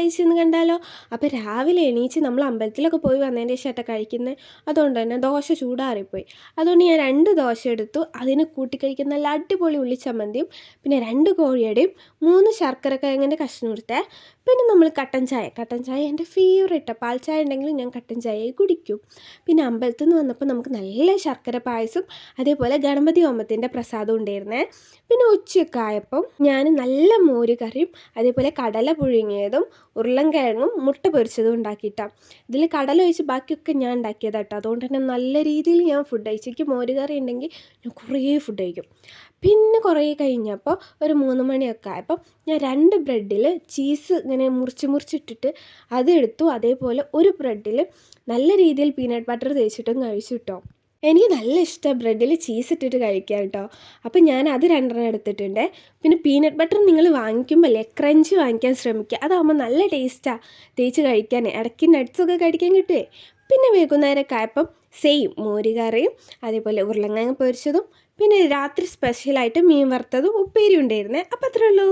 കഴിച്ചെന്ന് കണ്ടാലോ? അപ്പോൾ രാവിലെ എണീച്ച് നമ്മൾ അമ്പലത്തിലൊക്കെ പോയി വന്നതിന്റെ ശേഷം കഴിക്കുന്നത് അതുകൊണ്ട് തന്നെ ദോശ ചൂടാറിപ്പോയി. അതുകൊണ്ട് ഞാൻ രണ്ട് ദോശ എടുത്തു. അതിന് കൂട്ടിക്കഴിക്കുന്ന നല്ല അടിപൊളി ഉള്ളിച്ചമ്മന്തിയും പിന്നെ രണ്ട് കോഴിയുടെയും മൂന്ന് ശർക്കര കിഴങ്ങിന്റെ കഷ്ണം പിന്നെ നമ്മൾ കട്ടൻ ചായ. കട്ടൻ ചായ എന്റെ ഫേവറേറ്റ് പാൽ ചായ ഉണ്ടെങ്കിൽ ഞാൻ കട്ടൻ ചായ കുടിക്കും. പിന്നെ അമ്പലത്തിൽ നിന്ന് വന്നപ്പോൾ നമുക്ക് നല്ല ശർക്കര പായസം അതേപോലെ ഗണപതി ഹോമത്തിന്റെ പ്രസാദം ഉണ്ടായിരുന്നേ. പിന്നെ ഉച്ചയൊക്കെ ആയപ്പം ഞാൻ നല്ല മോരുകറിയും അതേപോലെ കടല പുഴുങ്ങിയതും ഉരുളൻകിഴങ്ങും മുട്ട പൊരിച്ചതും ഉണ്ടാക്കിയിട്ടാണ് ഇതിൽ കടല ഒഴിച്ച് ബാക്കിയൊക്കെ ഞാൻ ഉണ്ടാക്കിയതാണ് കേട്ടോ അതുകൊണ്ട് തന്നെ നല്ല രീതിയിൽ ഞാൻ ഫുഡ് കഴിച്ചു. എനിക്ക് മോര് കറി ഉണ്ടെങ്കിൽ ഞാൻ കുറേ ഫുഡ് കഴിക്കും. പിന്നെ കുറേ കഴിഞ്ഞപ്പോൾ ഒരു മൂന്ന് മണിയൊക്കെ ആയപ്പോൾ ഞാൻ രണ്ട് ബ്രെഡിൽ ചീസ് ഇങ്ങനെ മുറിച്ച് മുറിച്ചിട്ടിട്ട് അതെടുത്തു അതേപോലെ ഒരു ബ്രെഡിൽ നല്ല രീതിയിൽ പീനട്ട് ബട്ടർ തേച്ചിട്ടും കഴിച്ചു കേട്ടോ എനിക്ക് നല്ല ഇഷ്ടം ബ്രെഡിൽ ചീസ് ഇട്ടിട്ട് കഴിക്കാൻ കേട്ടോ അപ്പം ഞാൻ അത് രണ്ടെണ്ണം എടുത്തിട്ടുണ്ട്. പിന്നെ പീനട്ട് ബട്ടർ നിങ്ങൾ വാങ്ങിക്കുമ്പോൾ അല്ലേ ക്രഞ്ച് വാങ്ങിക്കാൻ ശ്രമിക്കുക അതാകുമ്പോൾ നല്ല ടേസ്റ്റാണ് തേച്ച് കഴിക്കാൻ ഇടയ്ക്ക് നട്ട്സൊക്കെ കഴിക്കാൻ കിട്ടുമേ പിന്നെ വൈകുന്നേരമൊക്കെ ആയപ്പം സെയിം മോരുകറിയും അതേപോലെ ഉരുളങ്ങ പൊരിച്ചതും പിന്നെ രാത്രി സ്പെഷ്യലായിട്ട് മീൻ വറുത്തതും ഉപ്പേരി ഉണ്ടായിരുന്നേ. അപ്പം അത്രേ ഉള്ളൂ.